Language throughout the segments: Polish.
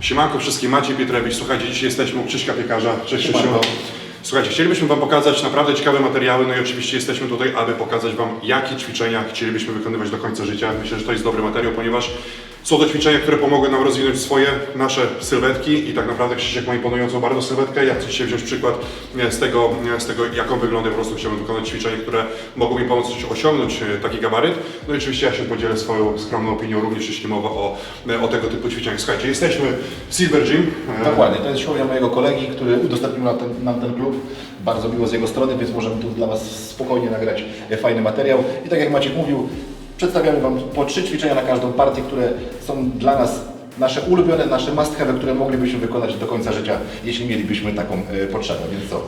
Siemanko wszystkim, Maciej Pietrewicz. Słuchajcie, dzisiaj jesteśmy u Krzyśka Piekarza. Cześć Krzysiu. Słuchajcie, chcielibyśmy Wam pokazać naprawdę ciekawe materiały, no i oczywiście jesteśmy tutaj, aby pokazać Wam, jakie ćwiczenia chcielibyśmy wykonywać do końca życia. Myślę, że to jest dobry materiał, ponieważ są to ćwiczenia, które pomogły nam rozwinąć swoje, nasze sylwetki i tak naprawdę Krzysiek ma imponującą bardzo sylwetkę. Ja chcę dzisiaj wziąć przykład e, z tego, e, z tego jak on wygląda, po prostu chciałbym wykonać ćwiczenia, które mogą mi pomóc osiągnąć e, taki gabaryt. No i oczywiście ja się podzielę swoją skromną opinią, również jeśli mowa o, o tego typu ćwiczeniach. Słuchajcie, jesteśmy w Silver Gym. Dokładnie, to jest siłownia mojego kolegi, który udostępnił nam ten, nam ten klub. Bardzo miło z jego strony, więc możemy tu dla Was spokojnie nagrać fajny materiał. I tak jak Maciek mówił, przedstawiamy Wam po trzy ćwiczenia na każdą partię, które są dla nas nasze ulubione, nasze must have, które moglibyśmy wykonać do końca życia, jeśli mielibyśmy taką e, potrzebę. Więc co?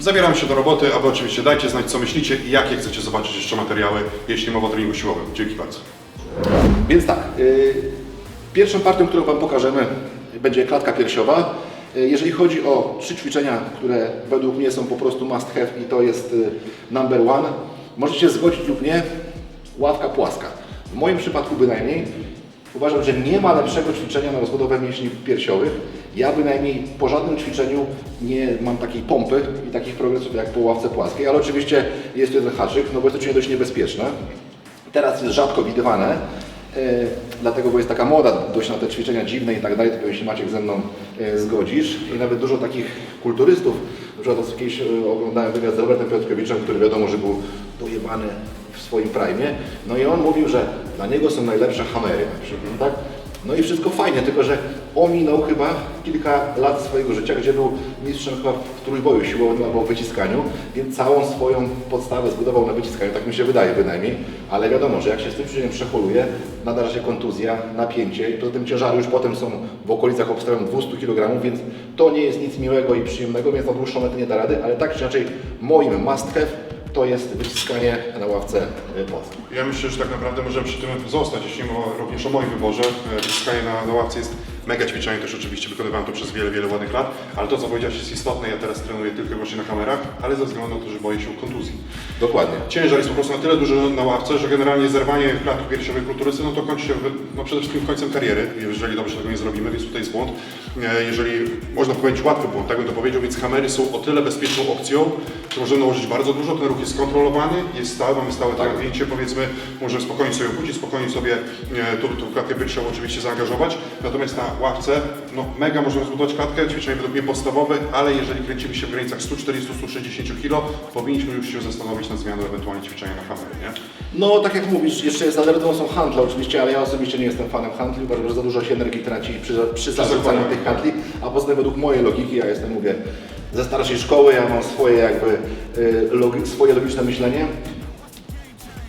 Zabieram się do roboty, a Wy oczywiście dajcie znać, co myślicie i jakie chcecie zobaczyć jeszcze materiały, jeśli mowa o treningu siłowym. Dzięki bardzo. Więc tak, y, pierwszą partią, którą Wam pokażemy, będzie klatka piersiowa. Y, Jeżeli chodzi o trzy ćwiczenia, które według mnie są po prostu must have i to jest y, number one, możecie się zgodzić lub nie, ławka płaska. W moim przypadku bynajmniej uważam, że nie ma lepszego ćwiczenia na rozbudowę mięśni piersiowych. Ja bynajmniej po żadnym ćwiczeniu nie mam takiej pompy i takich progresów jak po ławce płaskiej, ale oczywiście jest to jeden haczyk, no bo jest to ćwiczenie dość niebezpieczne. Teraz jest rzadko widywane, e, dlatego, bo jest taka moda dość na te ćwiczenia dziwne i tak dalej, tylko jeśli Maciek ze mną e, zgodzisz. I nawet dużo takich kulturystów, na przykład kiedyś e, oglądałem wywiad z Robertem Piotrkowiczem, który wiadomo, że był dojebany swoim prime. No i on mówił, że dla niego są najlepsze hamery na przykład, tak? No i wszystko fajnie, tylko że ominął chyba kilka lat swojego życia, gdzie był mistrzem chyba w trójboju siłowym albo w wyciskaniu, więc całą swoją podstawę zbudował na wyciskaniu, tak mi się wydaje bynajmniej, ale wiadomo, że jak się z tym ćwiczeniem przeholuje, nadarza się kontuzja, napięcie i poza tym ciężary już potem są w okolicach obstawiam 200 kg, więc to nie jest nic miłego i przyjemnego, więc na dłuższą metę nie da rady, ale tak czy inaczej moim must have to jest wyciskanie na ławce y, płaskiej. Ja myślę, że tak naprawdę możemy przy tym zostać, jeśli mowa również o moim wyborze. E, Wyciskanie na, na ławce jest mega ćwiczenie, też oczywiście wykonywałem to przez wiele, wiele ładnych lat, ale to co powiedziałeś jest istotne, ja teraz trenuję tylko i wyłącznie na kamerach, ale ze względu na to, że boję się kontuzji. Dokładnie. Ciężar jest po prostu na tyle duży na ławce, że generalnie zerwanie klatki piersiowej kulturycy, no to kończy się no przede wszystkim końcem kariery, jeżeli dobrze tego nie zrobimy, więc tutaj jest błąd. E, Jeżeli można powiedzieć łatwy błąd, tak bym to powiedział, więc kamery są o tyle bezpieczną opcją, że możemy nałożyć bardzo dużo, ten ruch jest kontrolowany, jest stały, mamy stałe tak. napięcie, powiedzmy, możemy spokojnie sobie obudzić, spokojnie sobie e, tu, tu klatkę piersiową oczywiście zaangażować, natomiast na ławce, no mega możemy zbudować klatkę, ćwiczenie według mnie podstawowe, ale jeżeli kręcimy się w granicach 140-160 kg, powinniśmy już się zastanowić nad zmianą ewentualnie ćwiczenia na kamery, nie? No, tak jak mówisz, jeszcze jest alternatywą są handle oczywiście, ale ja osobiście nie jestem fanem handli, uważam, że za dużo się energii traci przy, przy zarzucaniu tych handli, a poza tym według mojej logiki, ja jestem, mówię, ze starszej szkoły, ja mam swoje jakby, y, logi, swoje logiczne myślenie.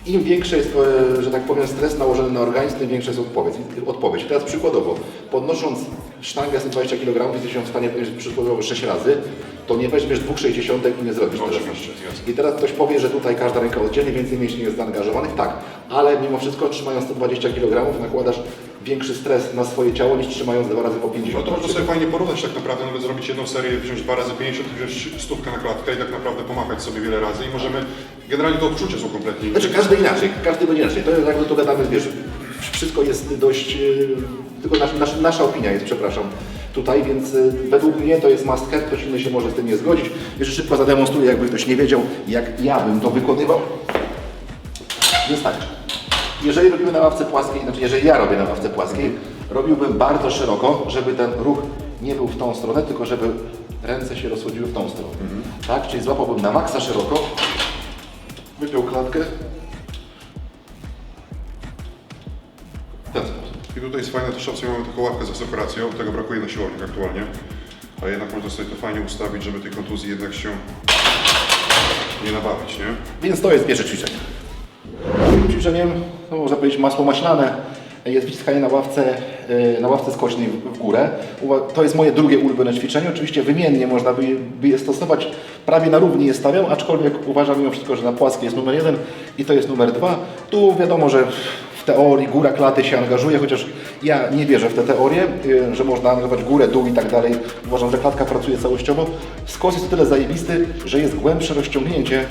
Im większy jest, e, że tak powiem, stres nałożony na organizm, tym większa jest odpowiedź. odpowiedź. Teraz przykładowo, podnosząc sztangę 120 kg, jesteś w stanie podnieść przykładowo 6 razy, to nie weźmiesz 2,60 i nie zrobisz No, jasne. I teraz ktoś powie, że tutaj każda ręka oddzielnie, więcej mięśni jest zaangażowanych. Tak, ale mimo wszystko trzymając 120 kg nakładasz większy stres na swoje ciało niż trzymając dwa razy po No 50. to można sobie fajnie porównać tak naprawdę, nawet zrobić jedną serię, wziąć dwa razy 50, wziąć stówkę na klatkę i tak naprawdę pomachać sobie wiele razy i możemy, generalnie to odczucia są kompletnie inne. Znaczy każdy inaczej, każdy będzie inaczej. To jest jakby tu gadamy, wiesz, wszystko jest dość, yy, tylko nasz, nasz, nasza opinia jest, przepraszam, tutaj, więc yy, według mnie to jest must have, ktoś inny się może z tym nie zgodzić. Jeszcze szybko zademonstruję, jakby ktoś nie wiedział, jak ja bym to wykonywał. Tak, jeżeli robimy na ławce płaskiej, znaczy jeżeli ja robię na ławce płaskiej, robiłbym bardzo szeroko, żeby ten ruch nie był w tą stronę, tylko żeby ręce się rozchodziły w tą stronę. Tak, czyli złapałbym na maksa szeroko, wypiął klatkę, w ten sposób. I tutaj jest fajna też opcja, mamy taką łapkę z asekuracją, tego brakuje na siłowniach aktualnie, a jednak można sobie to fajnie ustawić, żeby tej kontuzji jednak się nie nabawić, nie? Więc to jest pierwsze ćwiczenie. Drugim ćwiczeniem, no można powiedzieć masło maślane, jest wyciskanie na ławce, e, na ławce skocznej w górę. To jest moje drugie ulubione ćwiczenie. Oczywiście wymiennie można by, by je stosować. Prawie na równi je stawiam, aczkolwiek uważam mimo wszystko, że na płaskiej jest numer jeden i to jest numer dwa. Tu wiadomo, że w teorii góra klaty się angażuje, chociaż ja nie wierzę w tę teorię, y, że można angażować górę, dół i tak dalej. Uważam, że klatka pracuje całościowo. Skos jest o tyle zajebisty, że jest głębsze rozciągnięcie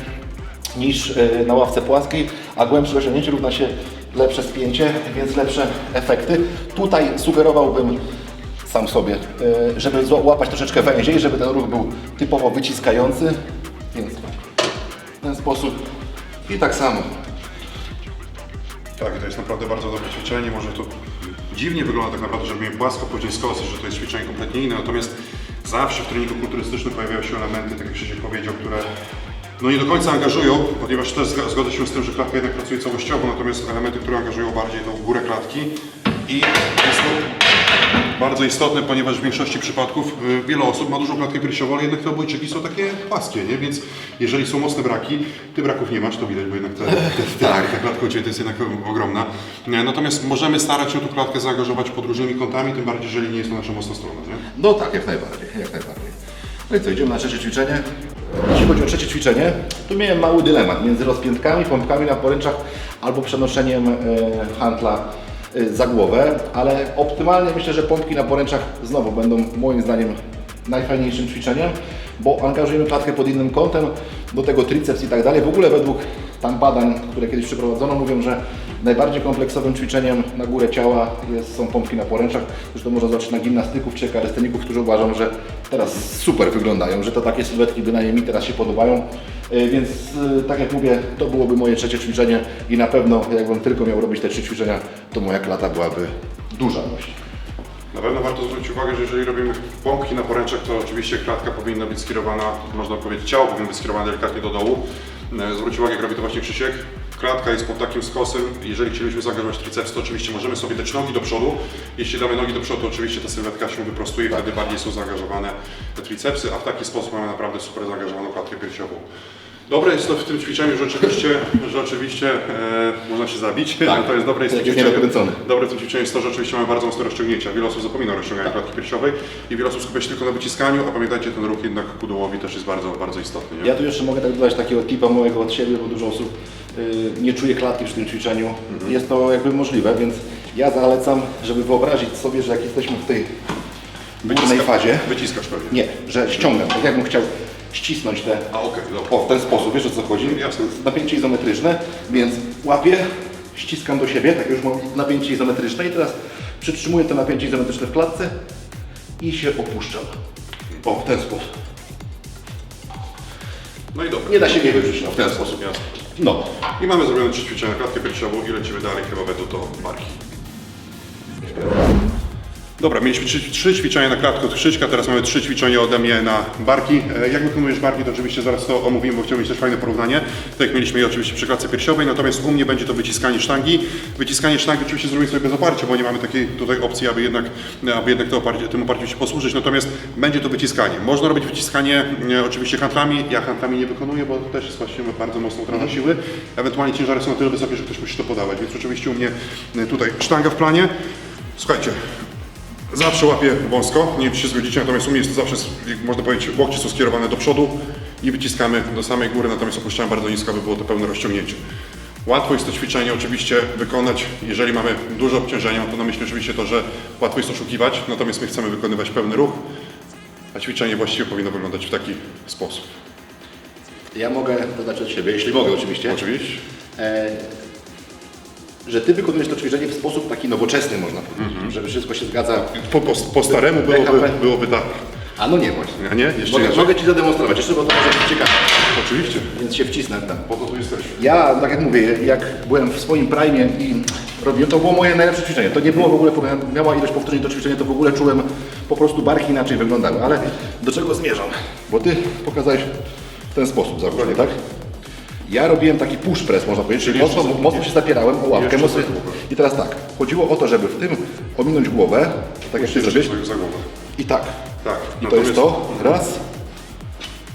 niż e, na ławce płaskiej, a głębsze rozciągnięcie równa się lepsze spięcie, więc lepsze efekty. Tutaj sugerowałbym sam sobie, e, żeby zła- łapać troszeczkę węziej, żeby ten ruch był typowo wyciskający, więc w ten sposób i tak samo. Tak, to jest naprawdę bardzo dobre ćwiczenie. Może to dziwnie wygląda tak naprawdę, że robimy płasko, później skosy, że to jest ćwiczenie kompletnie inne. Natomiast zawsze w treningu kulturystycznym pojawiają się elementy, tak jak Krzysiek powiedział, które no nie do końca angażują, ponieważ też zgodzę się z tym, że klatka jednak pracuje całościowo, natomiast elementy, które angażują bardziej to górę klatki i jest to bardzo istotne, ponieważ w większości przypadków y, wiele osób ma dużą klatkę piersiową, ale jednak te obojczyki są takie płaskie, nie? Więc jeżeli są mocne braki, ty braków nie masz, to widać, bo jednak te, te, tak. ta klatka u Ciebie jest jednak ogromna. Natomiast możemy starać się tą klatkę zaangażować pod różnymi kątami, tym bardziej, jeżeli nie jest to nasza mocna strona, nie? No tak, jak najbardziej, jak najbardziej. No i co, idziemy na trzecie ćwiczenie. Jeśli chodzi o trzecie ćwiczenie, tu miałem mały dylemat między rozpiętkami, pompkami na poręczach albo przenoszeniem e, handla e, za głowę, ale optymalnie myślę, że pompki na poręczach znowu będą moim zdaniem najfajniejszym ćwiczeniem, bo angażujemy klatkę pod innym kątem, do tego triceps i tak dalej. W ogóle według tam badań, które kiedyś przeprowadzono, mówią, że najbardziej kompleksowym ćwiczeniem na górę ciała jest, są pompki na poręczach. Zresztą można zobaczyć na gimnastyków czy kalisteników, którzy uważam, że teraz super wyglądają, że to takie sylwetki bynajmniej mi teraz się podobają. E, Więc e, tak jak mówię, to byłoby moje trzecie ćwiczenie i na pewno jakbym tylko miał robić te trzy ćwiczenia, to moja klata byłaby duża dość. Na pewno warto zwrócić uwagę, że jeżeli robimy pompki na poręczach, to oczywiście klatka powinna być skierowana, można powiedzieć, ciało powinno być skierowane delikatnie do dołu. E, Zwróć uwagę, jak robi to właśnie Krzysiek. Klatka jest pod takim skosem. Jeżeli chcielibyśmy zaangażować triceps, to oczywiście możemy sobie dać nogi do przodu. Jeśli damy nogi do przodu, to oczywiście ta sylwetka się wyprostuje, wtedy bardziej są zaangażowane te tricepsy, a w taki sposób mamy naprawdę super zaangażowaną klatkę piersiową. Dobre jest to w tym ćwiczeniu, że oczywiście, że oczywiście e, można się zabić. Tak. to jest dobre jest. Dobre w tym ćwiczeniu jest to, że oczywiście mamy bardzo mocne rozciągnięcia. Wiele osób zapomina o rozciąganiu klatki piersiowej i wiele osób skupia się tylko na wyciskaniu, a pamiętajcie, ten ruch jednak ku dołowi też jest bardzo, bardzo istotny. Nie? Ja tu jeszcze mogę tak dodać takiego tipa mojego od siebie, bo dużo osób nie czuje klatki przy tym ćwiczeniu. Jest to jakby możliwe, więc ja zalecam, żeby wyobrazić sobie, że jak jesteśmy w tej górnej fazie, Wyciskasz pewnie. nie, że ściągam, tak jakbym chciał ścisnąć te A okej, dobra. o, w ten sposób, wiesz o co chodzi? Jasne. Napięcie izometryczne, więc łapię, ściskam do siebie, tak już mam napięcie izometryczne i teraz przytrzymuję to napięcie izometryczne w klatce i się opuszczam. O, w ten sposób. No i dobra. Nie da się nie wyrzucić no, w ten sposób. Jasne. No, I mamy zrobione trzy ćwiczenia, klatkę piersiową i lecimy dalej, chyba będą to barki. Dobra, mieliśmy trzy, trzy ćwiczenia na klatkę od Krzyśka, teraz mamy trzy ćwiczenia ode mnie na barki. E, Jak wykonujesz barki, to oczywiście zaraz to omówimy, bo chciałbym mieć też fajne porównanie. Tak jak mieliśmy je oczywiście przy klatce piersiowej, natomiast u mnie będzie to wyciskanie sztangi. Wyciskanie sztangi oczywiście zrobimy sobie bez oparcia, bo nie mamy takiej tutaj opcji, aby jednak, aby jednak to oparcie, tym oparciem się posłużyć, natomiast będzie to wyciskanie. Można robić wyciskanie e, oczywiście handlami, ja handlami nie wykonuję, bo to też jest właśnie bardzo mocno utrata siły. Ewentualnie ciężary są na tyle wysokie, że ktoś musi to podawać, więc oczywiście u mnie e, tutaj sztanga w planie. Słuchajcie, Zawsze łapię wąsko, nie wiem czy się zgodzicie, natomiast u mnie jest to zawsze, można powiedzieć, łokcie są skierowane do przodu i wyciskamy do samej góry, natomiast opuszczamy bardzo nisko, aby było to pełne rozciągnięcie. Łatwo jest to ćwiczenie oczywiście wykonać, jeżeli mamy duże obciążenia, to na myśli oczywiście to, że łatwo jest oszukiwać, natomiast my chcemy wykonywać pełny ruch, a ćwiczenie właściwie powinno wyglądać w taki sposób. ja mogę dodać od siebie, jeśli mogę oczywiście, Oczywiście. e, że Ty wykonujesz to ćwiczenie w sposób taki nowoczesny, można powiedzieć, że wszystko się zgadza. Po, po, po staremu byłoby, byłoby tak. A no nie właśnie. A nie? Jeszcze Mogę, inaczej. mogę Ci zademonstrować, jeszcze bo to może być ciekawe, Oczywiście. więc się wcisnę tam. Po to tu jesteśmy. Ja, tak jak mówię, jak byłem w swoim prime i robiłem, to było moje najlepsze ćwiczenie. To nie było w ogóle, miała ilość powtórzeń to ćwiczenie, to w ogóle czułem po prostu barki inaczej wyglądały. Ale do czego zmierzam? Bo Ty pokazałeś w ten sposób załóżmy, tak? Ja robiłem taki push press, można powiedzieć, czyli mocno, mocno się zapierałem o łapkę. Mocno. I teraz tak, chodziło o to, żeby w tym ominąć głowę, tak jak Ty głowę. i tak. Tak. I to jest to, raz,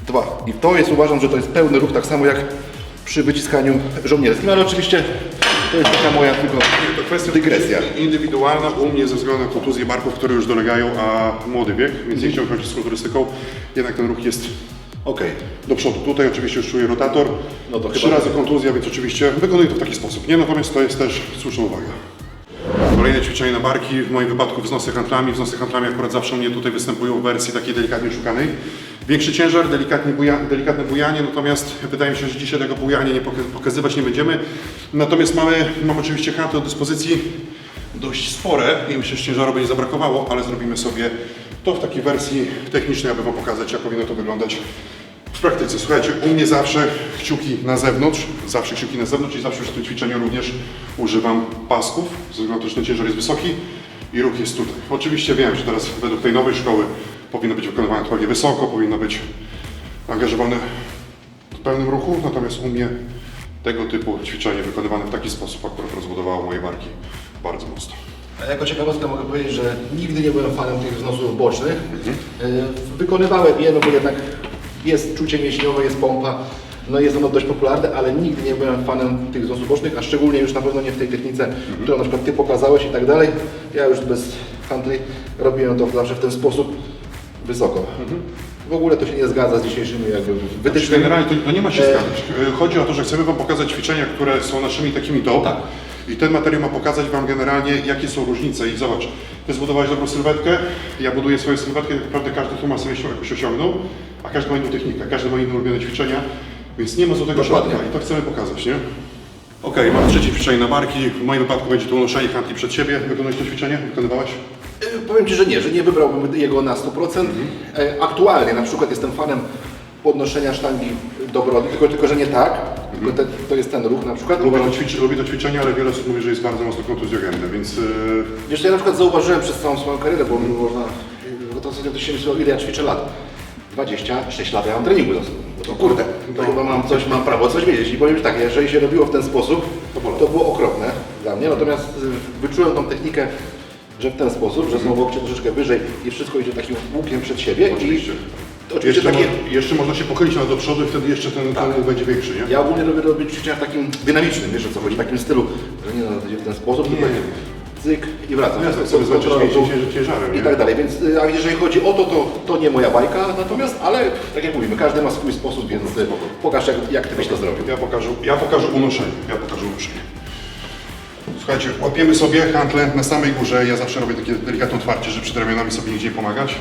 dwa. I to jest, uważam, że to jest pełny ruch, tak samo jak przy wyciskaniu żołnierskim, ale oczywiście to jest taka moja tylko To kwestia dygresja. indywidualna u mnie ze względu na kontuzję barków, które już dolegają, a młody wiek, więc nie chciałbym kończyć z kulturystyką. Jednak ten ruch jest Okej. do przodu. Tutaj oczywiście już czuję rotator. No to Trzy chyba- razy kontuzja, więc oczywiście wykonuję to w taki sposób. Nie, natomiast to jest też słuszna uwaga. Kolejne ćwiczenie na barki, w moim wypadku wznosy handlami. Wznosy handlami akurat zawsze u mnie tutaj występują w wersji takiej delikatnie szukanej. Większy ciężar, delikatnie buja, delikatne bujanie, natomiast wydaje mi się, że dzisiaj tego bujania nie poka- pokazywać nie będziemy. Natomiast mamy, mam oczywiście kartę do dyspozycji dość spore i myślę, że ciężaru nie zabrakowało, ale zrobimy sobie to w takiej wersji technicznej, aby Wam pokazać, jak powinno to wyglądać w praktyce. Słuchajcie, u mnie zawsze kciuki na zewnątrz, zawsze kciuki na zewnątrz i zawsze przy tym ćwiczeniu również używam pasków, ze względu na to, że ten ciężar jest wysoki i ruch jest tutaj. Oczywiście wiem, że teraz według tej nowej szkoły powinno być wykonywane pewnie wysoko, powinno być angażowane w pełnym ruchu, natomiast u mnie tego typu ćwiczenie wykonywane w taki sposób akurat rozbudowało moje barki bardzo mocno. A jako ciekawostkę mogę powiedzieć, że nigdy nie byłem fanem tych wznosów bocznych. E, Wykonywałem je, no bo jednak jest czucie mięśniowe, jest pompa, no jest ono dość popularne, ale nigdy nie byłem fanem tych wznosów bocznych, a szczególnie już na pewno nie w tej technice, którą na przykład Ty pokazałeś i tak dalej. Ja już bez handli robiłem to zawsze w ten sposób wysoko. W ogóle to się nie zgadza z dzisiejszymi jakby wytycznymi. Generalnie to, to nie ma się E, zgadzać. E, Chodzi o to, że chcemy Wam pokazać ćwiczenia, które są naszymi takimi top. I ten materiał ma pokazać Wam generalnie, jakie są różnice. I zobacz, Ty zbudowałeś dobrą sylwetkę, ja buduję swoją sylwetkę, tak naprawdę każdy tu ma sobie jakoś osiągnął, a każdy ma inną technikę, każdy ma inne ulubione ćwiczenia, więc nie ma złotego Dokładnie. środka i to chcemy pokazać, nie? Okej, mam trzecie ćwiczenie na barki. W moim wypadku będzie to unoszenie handli przed siebie. Wykonałeś to ćwiczenie? Wykonywałeś? E, Powiem Ci, że nie, że nie wybrałbym jego na 100%. E, Aktualnie na przykład jestem fanem podnoszenia sztangi do brody, tylko, tylko że nie tak, tylko te, to jest ten ruch na przykład. Lubię to, ćwiczy, lubię to ćwiczenie, ale wiele osób mówi, że jest bardzo mocno kontuzjogenne, więc yy, Wiesz, ja na przykład zauważyłem przez całą swoją karierę, bo mi można, bo to sobie to się myślało, ile ja ćwiczę lat. 26 lat ja mam treningu za sobą. No to kurde, to chyba mam coś, mam prawo coś wiedzieć. I powiem Ci tak, jeżeli się robiło w ten sposób, to było okropne dla mnie. Natomiast y, wyczułem tą technikę, że w ten sposób, że są łokcie troszeczkę wyżej i wszystko idzie takim łukiem przed siebie. Oczywiście. Oczywiście jeszcze, takie, mo- jeszcze można się pochylić do przodu i wtedy jeszcze ten, ten ruch będzie większy, nie? Ja ogólnie lubię robić ćwiczenia w takim dynamicznym, wiesz o co chodzi, w takim stylu, że nie na w ten sposób, tylko Nie. cyk i wracam. Jasne, Z chcemy zmęczyć kontrolą mięśnie tu cięż- ciężarem, I tak dalej, więc y, a jeżeli chodzi o to, to, to nie moja bajka, natomiast, ale tak jak mówimy, każdy ma swój sposób, więc y, pokaż jak, jak Ty byś to zrobił. Ja pokażę, ja pokażę unoszenie. Ja pokażę unoszenie. Słuchajcie, łapiemy sobie hantle na samej górze. Ja zawsze robię takie delikatne otwarcie, żeby przed ramionami sobie nigdzie nie pomagać.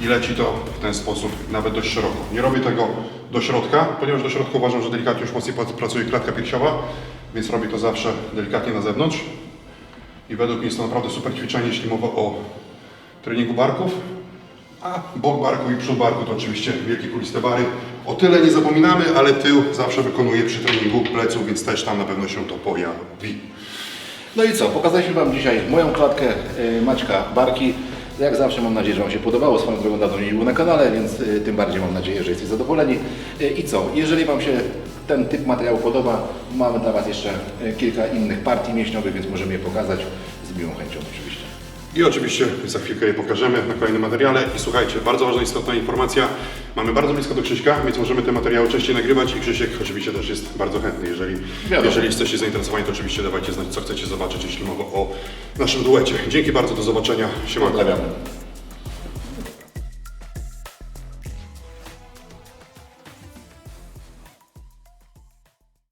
I leci to w ten sposób, nawet dość szeroko. Nie robię tego do środka, ponieważ do środka uważam, że delikatnie już mocniej prac- pracuje klatka piersiowa, więc robię to zawsze delikatnie na zewnątrz. I według mnie jest to naprawdę super ćwiczenie, jeśli mowa o treningu barków. A bok barku i przód barku to oczywiście wielkie kuliste bary. O tyle nie zapominamy, ale tył zawsze wykonuje przy treningu pleców, więc też tam na pewno się to pojawi. No i co, pokazaliśmy Wam dzisiaj moją klatkę y, Maćka Barki. Jak zawsze mam nadzieję, że Wam się podobało. Swoją drogą dawno nie było na kanale, więc y, tym bardziej mam nadzieję, że jesteście zadowoleni. Y, I co, jeżeli Wam się ten typ materiału podoba, mamy dla Was jeszcze y, kilka innych partii mięśniowych, więc możemy je pokazać z miłą chęcią oczywiście. I oczywiście za chwilkę je pokażemy na kolejnym materiale. I słuchajcie, bardzo ważna, istotna informacja. Mamy bardzo blisko do Krzyśka, więc możemy te materiały częściej nagrywać i Krzysiek oczywiście też jest bardzo chętny. Jeżeli, Wiadomo. jeżeli jesteście zainteresowani, to oczywiście dawajcie znać, co chcecie zobaczyć, jeśli mowa o naszym duecie. Dzięki bardzo, do zobaczenia. Siemanko. Pozdrawiamy.